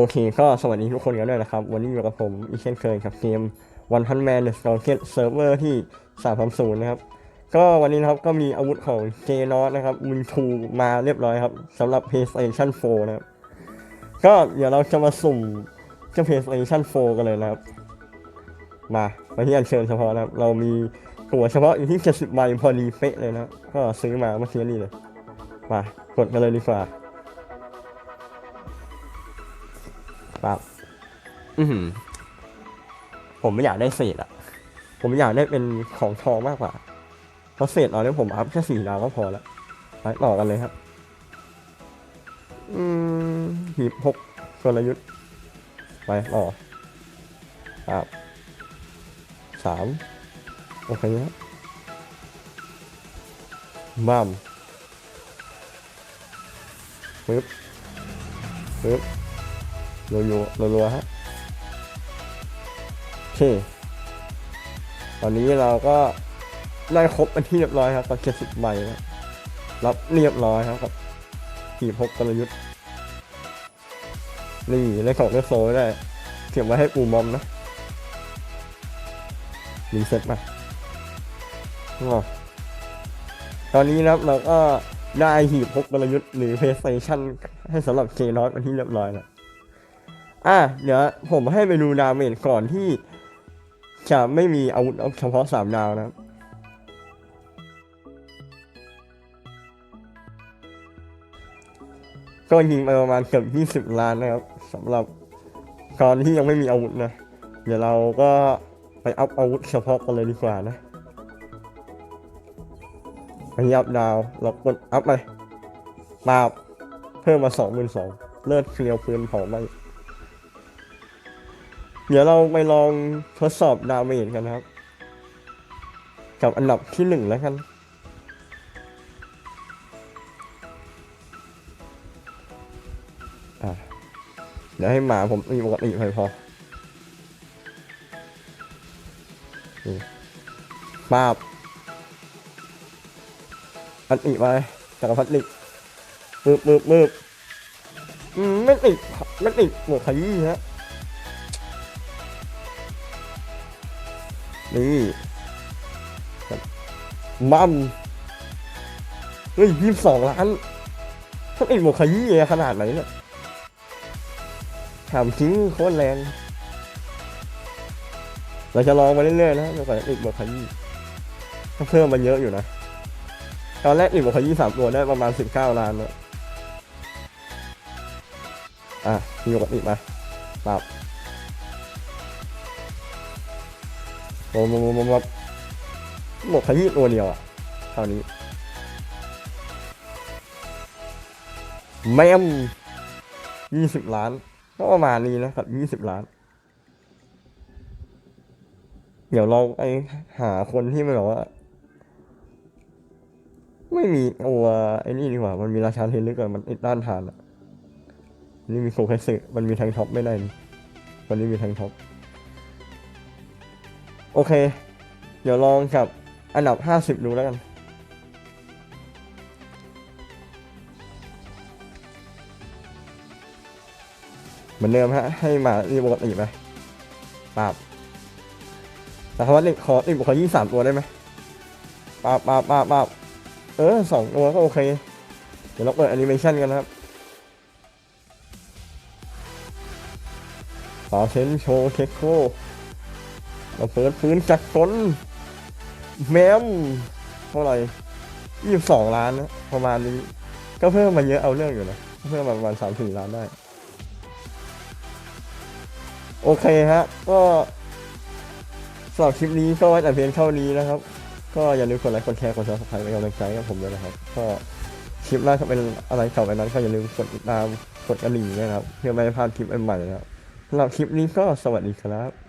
โอเคก็สวัสดีทุกคนกันด้วยนะครับ วันนี้อยู่กับผมอีเช่นเคยกับเกม One Punch Man The Stalker Server ที่330นะครับ ก็วันนี้นะครับก็มีอาวุธของเจนอสนะครับมุนทูมาเรียบร้อยครับสำหรับ PlayStation 4 นะครับ ก็เดี๋ยวเราจะมาสุ่มเจ้า PlayStation 4 กันเลยนะครับ มาไปที่อันเชิญเฉพาะนะครับ เรามีตั๋วเฉพาะอยู่ที่70ใบพอดีเป๊ะเลยนะก็ซื้อมาเมื่อกี้นี่เลยมากดกันเลยดีกว่า ปั๊บอือหือ ผมไม่อยากได้เศษอะผมอยากได้เป็นของทองมากกว่า เพราะเศษตอนนี้ผมอัพแค่สี่ดาวก็พอแล้วไปต่อกันเลยครับ อืมหีบหกกลยุทธ์ ไปต่อครับสามโอเคครับบัมปึ๊บปึ๊บ รัวๆรัวๆฮะโอเคตอนนี้เราก็ได้ครบเป็นที่เรียบร้อยครับกับเจ็ดสิบใบนะรับเรียบร้อยครับกับหีบหกกลยุทธ์นี่ได้ของได้โซลได้เก็บไว้ให้ปูมอมนะรีเซ็ตมาอ๋อตอนนี้นะครับเราก็ได้หีบพกกลยุทธ์หรือ PlayStation ให้สำหรับเจนอสเป็นที่เรียบร้อยแล้ว อะเดี๋ยวผมให้ไปดูดาเมจก่อนที่ จะไม่มีอาวุธเฉพาะสามดาวนะครับก็ยิงไปประมาณเกือบ20ล้านนะครับสำหรับตอนที่ยังไม่มีอาวุธนะ เดี๋ยวเราก็ไปอัพอาวุธเฉพาะกันเลยดีกว่านะอันนี้อัพดาวเรากดอัพไปปาบเพิ่มมาสองหมื่นสองเลิศเกลียวปืนเผาไหม เดี๋ยวเราไปลองทดสอบดาเมจกันนะครับ กับอันดับที่หนึ่งแล้วกันอะเดี๋ยวให้หมาผมมีปกติไปพอปาบอันอีกไปจักรพรรดิมืบมืบมืบอืมไม่ติดไม่ติดหมวกขยี้ฮะ นี่มัมเฮ้ยยี่สิบสองล้านถ้าติดหมวกขยี้ขนาดไหนเนี่ยถามจริงโคตรแรง เราจะลองมาเรื่อยๆนะแล้วก่อนอีกบวกขยี้ถ้าเพิ่มมันเยอะอยู่นะ ตอนแรกเอีกบวกขยี้สามตัวได้ประมาณสิบเก้าล้านเลยอะมีปกติมาปรับ โมโมโมโมโมบขยี้ตัวเดียวอะเท่านี้แมมยี่สิบล้าน ก็ประมาณนี้นะครับยี่สิบล้าน เดี๋ยวเราไปหาคนที่มันแบบว่า ไม่มีตัวไอ้นี่ดีกว่า มันมีราชาเทนลึกอะมันติดด้านทานอะนี่มีโคเคสึมันมีแทงท็อปไม่ได้ นี่วันนี้มีแทงท็อป โอเค เดี๋ยวลองกับอันดับห้าสิบดูแล้วกัน เหมือนเดิมฮะ ให้มาเรียปกติไปปราบแต่คำว่าเด็กขอเด็กขอยี่สามตัวได้ไหมปราบปราบปราบปราบเออสองตัวก็โอเค เดี๋ยวเราเปิดแอนิเมชันกันนะครับต่อเซนโชว์เคโค เราเปิดพื้นจักรกลแมมเท่าไหร่ยี่สิบสองล้านนะประมาณนี้ ก็เพิ่มมาเยอะเอาเรื่องอยู่นะ เพิ่มมาประมาณสามสี่ล้านได้ โอเคฮะ ก็สำหรับคลิปนี้ก็ไว้แต่เพียงเท่านี้นะครับ ก็อย่าลืมกดไลค์กดแชร์กดซับสไครต์เป็นกำลังใจกับผมด้วยนะครับ ก็คลิปหน้าจะเป็นอะไรต่อไปนั้นก็อย่าลืมกดติดตามกดกระดิ่งนะครับ เพื่อไม่ให้พลาดคลิปใหม่ๆนะครับสำหรับคลิปนี้ก็สวัสดีครับ